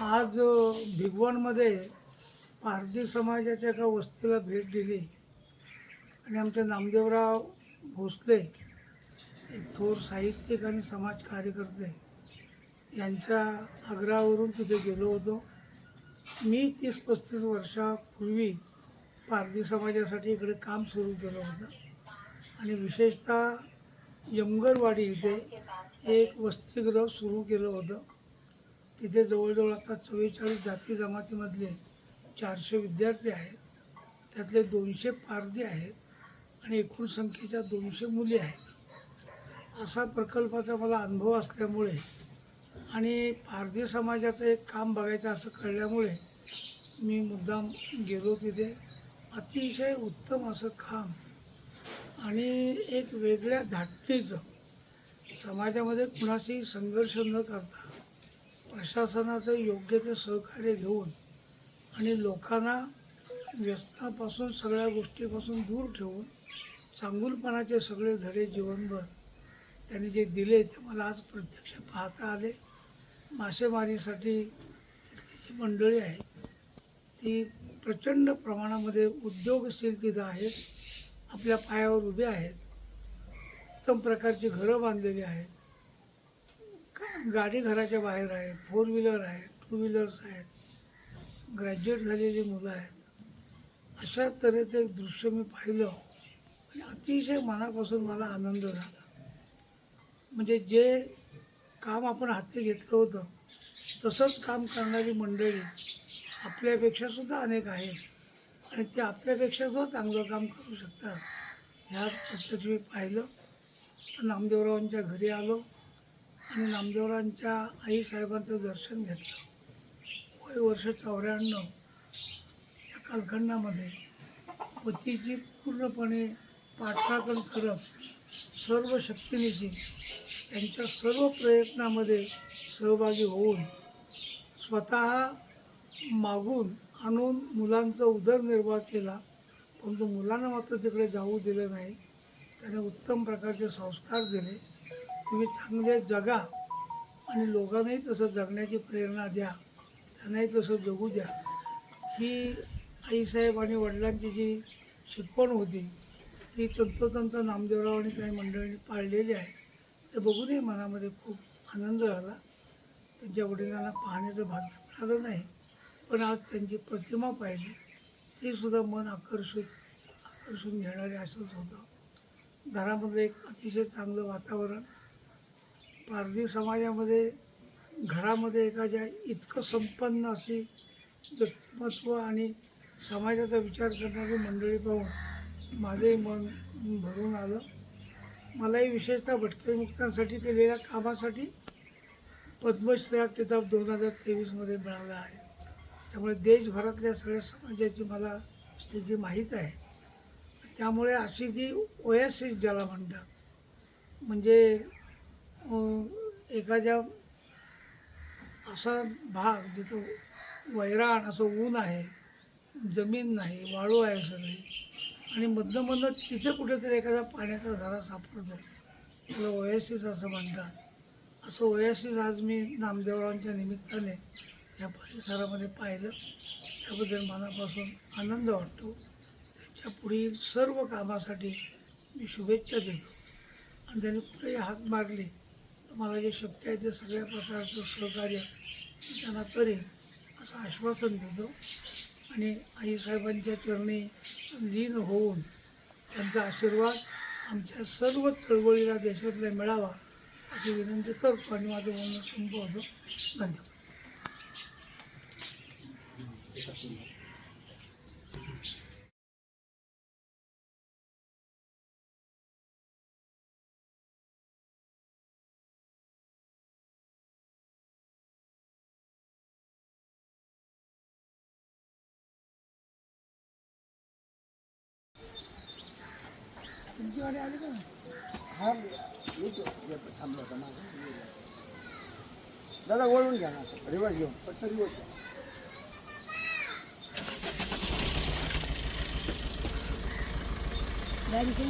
आज भिगवणमध्ये पारधी समाजाच्या एका वस्तीला भेट दिली आणि आमचे नामदेवराव भोसले एक थोर साहित्यिक आणि समाज कार्यकर्ते यांच्या आग्रहावरून तिथे गेलो होतो. मी तीस पस्तीस वर्षापूर्वी पारधी समाजासाठी इकडे काम सुरू केलं होतं. आणि विशेषतः यमगरवाडी इथे एक वसतिगृह सुरू केलं होतं. तिथे जवळजवळ आता चव्वेचाळीस जाती जमातीमधले चारशे विद्यार्थी आहेत. त्यातले दोनशे पारधी आहेत आणि एकूण संख्येच्या दोनशे मुली आहेत. असा प्रकल्पाचा मला अनुभव असल्यामुळे आणि पारधी समाजाचं एक काम बघायचं असं कळल्यामुळे मी मुद्दाम गेलो तिथे. अतिशय उत्तम असं काम आणि एक वेगळ्या धाटणीचं समाजामध्ये कुणाशी संघर्ष न करता प्रशासनाचं योग्य ते सहकार्य घेऊन आणि लोकांना व्यसनापासून सगळ्या गोष्टीपासून दूर ठेवून चांगुलपणाचे सगळे धडे जीवनभर त्यांनी जे दिले ते मला आज प्रत्यक्ष पाहता आले. मासेमारीसाठी जी मंडळी आहे ती प्रचंड प्रमाणामध्ये उद्योगशील तिथं आहेत आपल्या पायावर उभे आहेत उत्तम प्रकारची घरं बांधलेली आहेत. गाडी घराच्या बाहेर आहे फोर व्हीलर आहे टू व्हीलर्स आहेत ग्रॅज्युएट झालेली मुलं आहेत. अशा तऱ्हेचं एक दृश्य मी पाहिलं. आणि अतिशय मनापासून मला आनंद झाला. म्हणजे जे काम आपण हाती घेतलं होतं तसंच काम करणारी मंडळी आपल्यापेक्षा सुद्धा अनेक आहेत. आणि ते आपल्यापेक्षा सुद्धा चांगलं काम करू शकतात. ह्या प्रत्यक्ष मी पाहिलं. नामदेवरावांच्या घरी आलो. आणि नामदेवरांच्या आईसाहेबांचं दर्शन घेतलं. वय वर्ष चौऱ्याण्णव. या कालखंडामध्ये पतीची पूर्णपणे पाठराखण करत सर्व शक्तीनिशी त्यांच्या सर्व प्रयत्नामध्ये सहभागी होऊन स्वतः मागून आणून मुलांचा उदरनिर्वाह केला. परंतु मुलांना मात्र तिकडे जाऊ दिलं नाही. त्याने उत्तम प्रकारचे संस्कार दिले. तुम्ही चांगले जगा आणि लोकांनाही तसं जगण्याची प्रेरणा द्या. त्यांनाही तसं जगू द्या. ही आईसाहेब आणि वडिलांची जी शिकवण होती ती तंतोतंत नामदेवराव आणि काही मंडळींनी पाळलेली आहे. ते बघूनही मनामध्ये खूप आनंद झाला. त्यांच्या वडिलांना पाहण्याचं भाग्य मिळालं नाही. पण आज त्यांची प्रतिमा पाहिली ती सुद्धा मन आकर्षित आकर्षून घेणारे असंच होतं. घरामध्ये एक अतिशय चांगलं वातावरण पारधी समाजामध्ये घरामध्ये एखाद्या इतकं संपन्न अशी व्यक्तिमत्व आणि समाजाचा विचार करणारी मंडळी पाहून माझंही मन भरून आलं. मलाही विशेषतः भटके मुक्तांसाठी केलेल्या कामासाठी पद्मश्री हा किताब दोन हजार तेवीसमध्ये मिळाला आहे. त्यामुळे देशभरातल्या सगळ्या समाजाची मला स्थिती माहीत आहे. त्यामुळे अशी जी ओएसिस ज्याला म्हणतात म्हणजे एखाद्या असा भाग जिथं वैराण असं ऊन आहे जमीन नाही वाळू आहे असं नाही आणि मधनं मधनं तिथे कुठेतरी एखादा पाण्याचा झरा सापडतो. त्याला ओएसिस असं म्हणतात. असं ओएसिस आज मी नामदेवरावांच्या निमित्ताने या परिसरामध्ये पाहिलं. त्याबद्दल मनापासून आनंद वाटतो. त्यांच्या पुढील सर्व कामासाठी मी शुभेच्छा देतो. आणि त्यांनी कुठेही हाक मारली. मला जे शक्य आहे ते सगळ्या प्रकारचं सहकार्य त्यांना करेन असं आश्वासन देतो. आणि आईसाहेबांच्या चरणी लीन होऊन त्यांचा आशीर्वाद आमच्या सर्व चळवळीला देशातल्या मिळावा अशी विनंती करतो आणि माझं बोलणं संपवतो. धन्यवाद. दादा वळून घ्या ना रिवर्स घेऊन फक्त रिवर्स घ्या गाडी कोण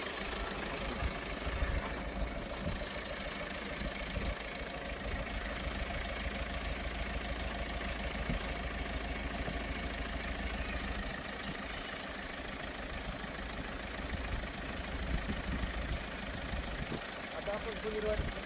आता आपण